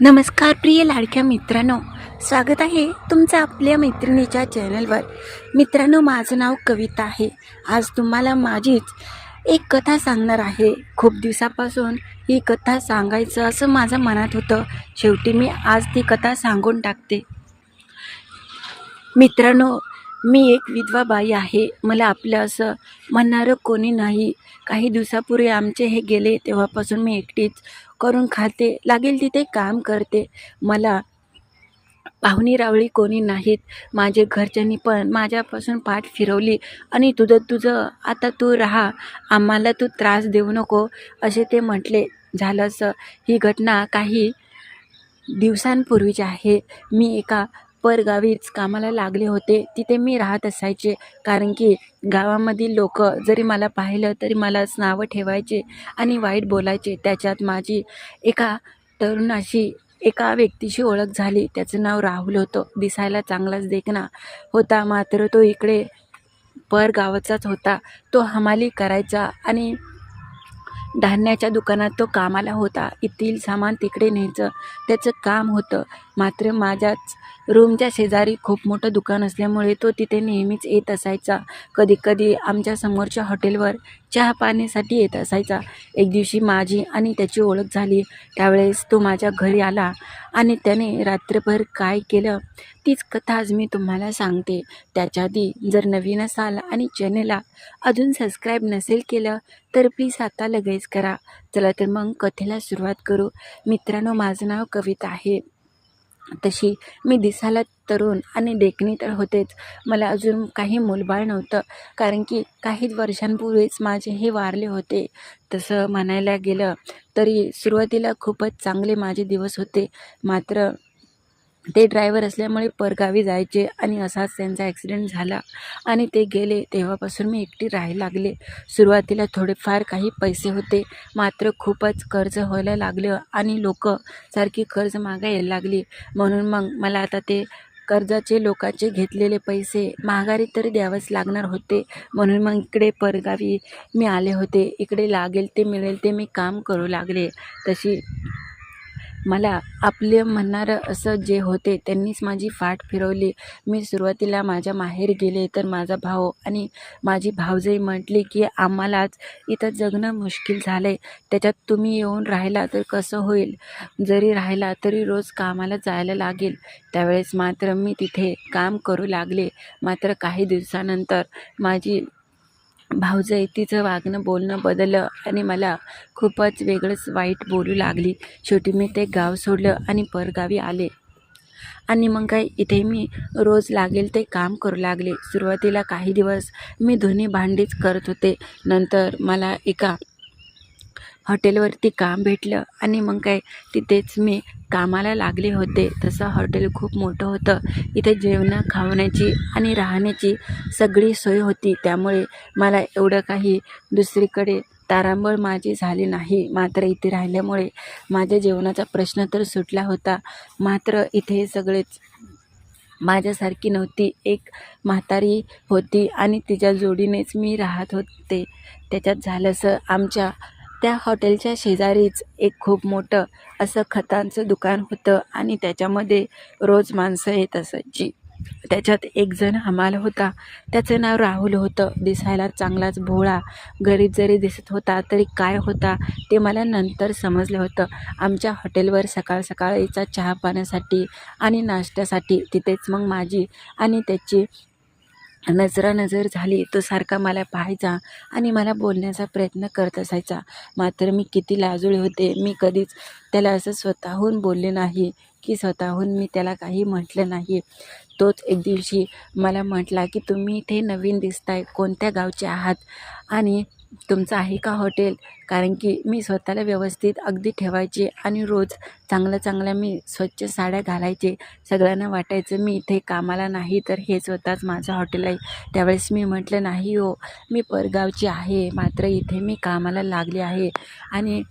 नमस्कार प्रिय लाडक्या मित्रांनो. स्वागत आहे तुमचं आपल्या मैत्रिणीच्या चॅनलवर. मित्रांनो माझं नाव कविता आहे. आज तुम्हाला माझीच एक कथा सांगणार आहे. खूप दिवसापासून ही कथा सांगायचं असं माझं मनात होतं. शेवटी मी आज ती कथा सांगून टाकते. मित्रांनो मी एक विधवा बाई आहे. मला आपलं असं म्हणणारं कोणी नाही. काही दिवसापूर्वी आमचे हे गेले. तेव्हापासून मी एकटीच करून खाते. लागेल तिथे काम करते. मला पाहुणी रावळी कोणी नाहीत. माझे घरच्यांनी पण माझ्यापासून पाठ फिरवली. आणि तुझं तुझं आता तू राहा. आम्हाला तू त्रास देऊ नको. असे ते म्हटले. झालं असं. ही घटना काही दिवसांपूर्वीची आहे. मी एका परगावीच कामाला लागले होते. तिथे मी राहत असायचे. कारण की गावामधील लोक जरी मला पाहिलं तरी मलाच नावं ठेवायचे आणि वाईट बोलायचे. त्याच्यात माझी एका तरुणाशी एका व्यक्तीशी ओळख झाली. त्याचं नाव राहुल होतं. दिसायला चांगलाच देखणा होता. मात्र तो इकडे परगावाचाच होता. तो हमाली करायचा आणि धान्याच्या दुकानात तो कामाला होता. येथील सामान तिकडे न्यायचं. त्याचं काम होतं. मात्र माझ्याच रूमच्या शेजारी खूप मोठं दुकान असल्यामुळे तो तिथे नेहमीच येत असायचा. कधी कधी आमच्या समोरच्या हॉटेलवर चहा पाण्यासाठी येत असायचा. एक दिवशी माझी आणि त्याची ओळख झाली. त्यावेळेस तो माझ्या घरी आला आणि त्याने रात्रभर काय केलं तीच कथा आज मी तुम्हाला सांगते. त्याच्या आधी जर नवीन असाल आणि चॅनेलला अजून सबस्क्राईब नसेल केलं तर प्लीज आता लगेच करा. चला तर मग कथेला सुरुवात करू. मित्रांनो माझं नाव कविता आहे. तशी मी दिसायला तरुण आणि देखणी तर होतेच. मला अजून काही मूलबाळ नव्हतं कारण की काहीच वर्षांपूर्वीच माझे हे वारले होते. तसं म्हणायला गेलं तरी सुरुवातीला खूपच चांगले माझे दिवस होते. मात्र ते ड्रायव्हर असल्यामुळे परगावी जायचे आणि असाच त्यांचा ॲक्सिडेंट झाला आणि ते गेले. तेव्हापासून मी एकटी राहायला लागले. सुरुवातीला थोडेफार काही पैसे होते. मात्र खूपच कर्ज व्हायला लागलं आणि लोक सारखी कर्ज मागायला लागली. म्हणून मग मला आता ते कर्जाचे लोकांचे घेतलेले पैसे माघारी तरी द्यावंच लागणार होते. म्हणून मग इकडे परगावी मी आले होते. इकडे लागेल ते मिळेल ते मी काम करू लागले. तशी मला आपले म्हणणारं असं जे होते त्यांनीच माझी फाट फिरवली. मी सुरुवातीला माझ्या माहेर गेले तर माझा भाऊ आणि माझी भावजई म्हटली की आम्हालाच इथं जगणं मुश्किल झालं आहे त्याच्यात तुम्ही येऊन राहिला तर कसं होईल? जरी राहिला तरी रोज कामाला जायला लागेल. त्यावेळेस मात्र मी तिथे काम करू लागले. मात्र काही दिवसानंतर माझी भावजई तिचं वागणं बोलणं बदललं आणि मला खूपच वेगळंच वाईट बोलू लागली. शेवटी मी ते गाव सोडलं आणि परगावी आले. आणि मग काय इथे मी रोज लागेल ते काम करू लागले. सुरुवातीला काही दिवस मी धुनी भांडीच करत होते. नंतर मला एका हॉटेलवरती काम भेटलं आणि मग काय तिथेच मी कामाला लागले होते. तसं हॉटेल खूप मोठं होतं. इथे जेवणं खावण्याची आणि राहण्याची सगळी सोय होती. त्यामुळे मला एवढं काही दुसरीकडे तारांबळ माझी झाली नाही. मात्र इथे राहिल्यामुळे माझ्या जेवणाचा प्रश्न तर सुटला होता. मात्र इथे सगळेच माझ्यासारखी नव्हती. एक म्हातारी होती आणि तिच्या जोडीनेच मी राहत होते. त्याच्यात झालंसं आमच्या त्या हॉटेलच्या शेजारीच एक खूप मोठं असं खतांचं दुकान होतं आणि त्याच्यामध्ये रोज माणसं येत असायची. त्याच्यात एक जण हमाल होता. त्याचं नाव राहुल होतं. दिसायला चांगलाच भोळा. गरीब जरी दिसत होता तरी काय होता ते मला नंतर समजलं होतं. आमच्या हॉटेलवर सकाळ सकाळीचा चहा पाण्यासाठी आणि नाश्त्यासाठी तिथेच मग माझी आणि त्याची नजरानजर झाली तो सारखा मला पाहायचा आणि मला बोलण्याचा प्रयत्न करत असायचा. मात्र मी किती लाजूळे होते. मी कधीच त्याला असं स्वतःहून बोलले नाही की स्वतःहून मी त्याला काही म्हटलं नाही. तोच एक दिवशी मला म्हटला की तुम्ही इथे नवीन दिसताय. कोणत्या गावचे आहात? आणि तुमचं आहे का हॉटेल कारण की मी स्वतःला व्यवस्थित अगदी ठेवायचे आणि रोज चांगल्या चांगल्या मी स्वच्छ साड्या घालायचे. सगळ्यांना वाटायचं मी इथे कामाला नाही तर हे स्वतःच माझं हॉटेल आहे. त्यावेळेस मी म्हटलं नाही हो मी परगावची आहे मात्र इथे मी कामाला लागले आहे. आणि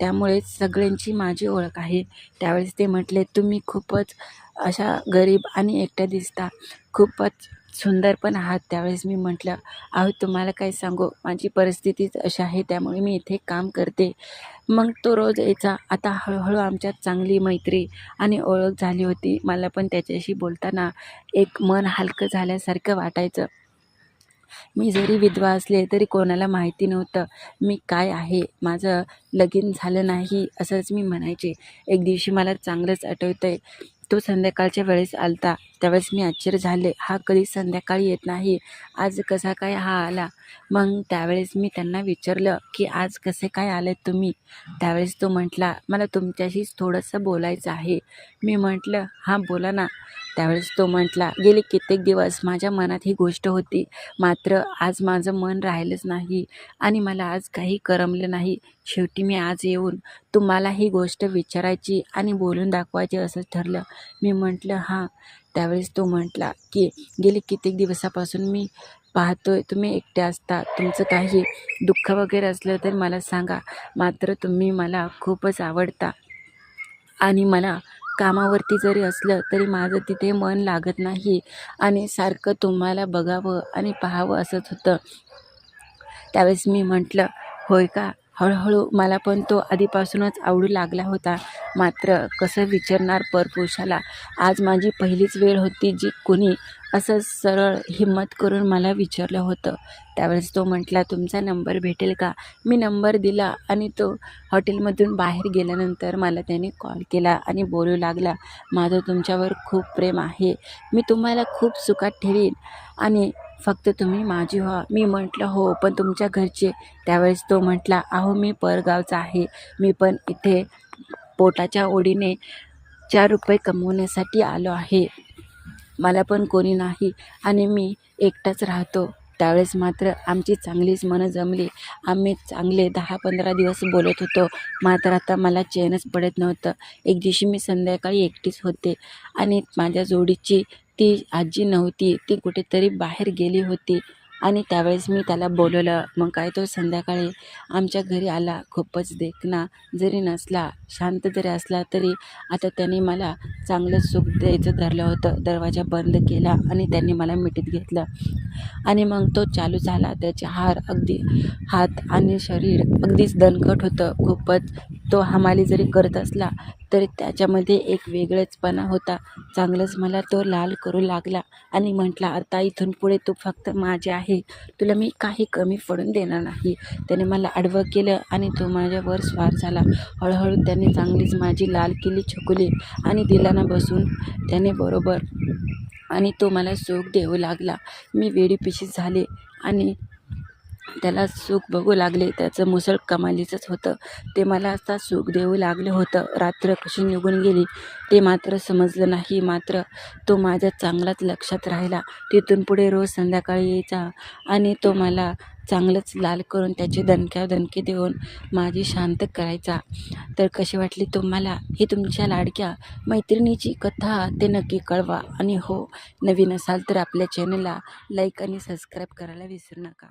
त्यामुळे सगळ्यांची माझी ओळख आहे. त्यावेळेस ते म्हटले तुम्ही खूपच अशा गरीब आणि एकट्या दिसता. खूपच सुंदर पण आहात. त्यावेळेस मी म्हटलं अहो तुम्हाला काय सांगू? माझी परिस्थितीच अशी आहे त्यामुळे मी इथे काम करते. मग तो रोज यायचा. आता हळूहळू आमच्यात चांगली मैत्री आणि ओळख झाली होती. मला पण त्याच्याशी बोलताना एक मन हलकं झाल्यासारखं वाटायचं. मी जरी विधवा असले तरी कोणाला माहिती नव्हतं मी काय आहे. माझं लगीन झालं नाही असंच मी म्हणायचे. एक दिवशी मला चांगलंच आठवतं आहे तो संध्याकाळच्या वेळेस आलता. त्यावेळेस मी आश्चर्य झाले. हा कधी संध्याकाळी येत नाही? आज कसा काय हा आला? मग त्यावेळेस मी त्यांना विचारलं की आज कसे काय आले तुम्ही? त्यावेळेस तो म्हटला मला तुमच्याशीच थोडंसं बोलायचं आहे. मी म्हटलं हां बोला ना. त्यावेळेस तो म्हटला गेले कित्येक दिवस माझ्या मनात ही गोष्ट होती. मात्र आज माझं मन राहिलंच नाही आणि मला आज काही करमलं नाही. शेवटी मी आज येऊन तुम्हाला ही गोष्ट विचारायची आणि बोलून दाखवायची असं ठरलं. मी म्हटलं हां. त्यावेळेस तो म्हटला की गेले कित्येक दिवसापासून मी पाहतोय तुम्ही एकटे असता. तुमचं काही दुःख वगैरे असलं तर मला सांगा. मात्र तुम्ही मला खूपच आवडता आणि मला कामावरती जरी असलं तरी माझं तिथे मन लागत नाही. आणि सारखं तुम्हाला बघावं आणि पाहावं असंच होतं. त्यावेळेस मी म्हटलं होय का? हळूहळू मला पण तो आधीपासूनच आवडू लागला होता. मात्र कसं विचारणार परपुरुषाला? आज माझी पहिलीच वेळ होती जी कोणी असं सरळ हिंमत करून मला विचारलं होतं. त्यावेळेस तो म्हटला तुमचा नंबर भेटेल का? मी नंबर दिला आणि तो हॉटेलमधून बाहेर गेल्यानंतर मला त्याने कॉल केला आणि बोलू लागला माझं तुमच्यावर खूप प्रेम आहे. मी तुम्हाला खूप सुखात ठेवीन आणि फक्त तुम्ही माझी व्हा. मी म्हटलं हो पण तुमच्या घरचे त्यावेळेस तो म्हटला अहो मी परगावचा आहे. मी पण इथे पोटाच्या ओढीने चार रुपये कमवण्यासाठी आलो आहे. मला पण कोणी नाही आणि मी एकटाच राहतो. त्यावेळेस मात्र आमची चांगलीच मनं जमली. आम्ही चांगले दहा पंधरा दिवस बोलत होतो. मात्र आता मला चैनच पडत नव्हतं. एक दिवशी मी संध्याकाळी एकटीच होते आणि माझ्या जोडीची ती आजी नव्हती ती कुठेतरी बाहेर गेली होती. आणि त्यावेळेस मी त्याला बोलवलं मग काय तो संध्याकाळी आमच्या घरी आला खूपच देखना जरी नसला शांत जरी असला तरी आता त्याने मला चांगलं सुख द्यायचं धरलं होतं. दरवाजा बंद केला आणि त्यांनी मला मिठीत घेतलं. आणि मग तो चालू झाला. त्याचे हार अगदी हात आणि शरीर अगदीच दणकट होतं. खूपच तो हमाली जरी करत असला तर त्याच्यामध्ये एक वेगळंचपणा होता. चांगलंच मला तो लाल करू लागला आणि म्हटला आता इथून पुढे तू फक्त माझे आहे. तुला मी काही कमी पडून देणार नाही. त्याने मला आडवं केलं आणि तो माझ्यावर स्वार झाला. हळूहळू त्याने चांगलीच माझी लाल केली छकुली आणि दिलाना बसून त्याने बरोबर आणि तो मला सुख देऊ लागला. मी वेडीपिशी झाले आणि त्याला सुख बघू लागले त्याचं मुसळ कमालीचंच होतं. ते मला आता सुख देऊ लागलं होतं. रात्र कशी निघून गेली ते मात्र समजलं नाही. मात्र तो माझ्या चांगलाच लक्षात राहिला. तिथून पुढे रोज संध्याकाळी यायचा आणि तो मला चांगलंच लाल करून त्याचे दणक्या दणके देऊन माझी शांत करायचा. तर कशी वाटली तुम्हाला? ही तुमच्या लाडक्या मैत्रिणीची कथा ते नक्की कळवा. आणि हो नवीन असाल तर आपल्या चॅनलला लाईक आणि सबस्क्राईब करायला विसरू नका.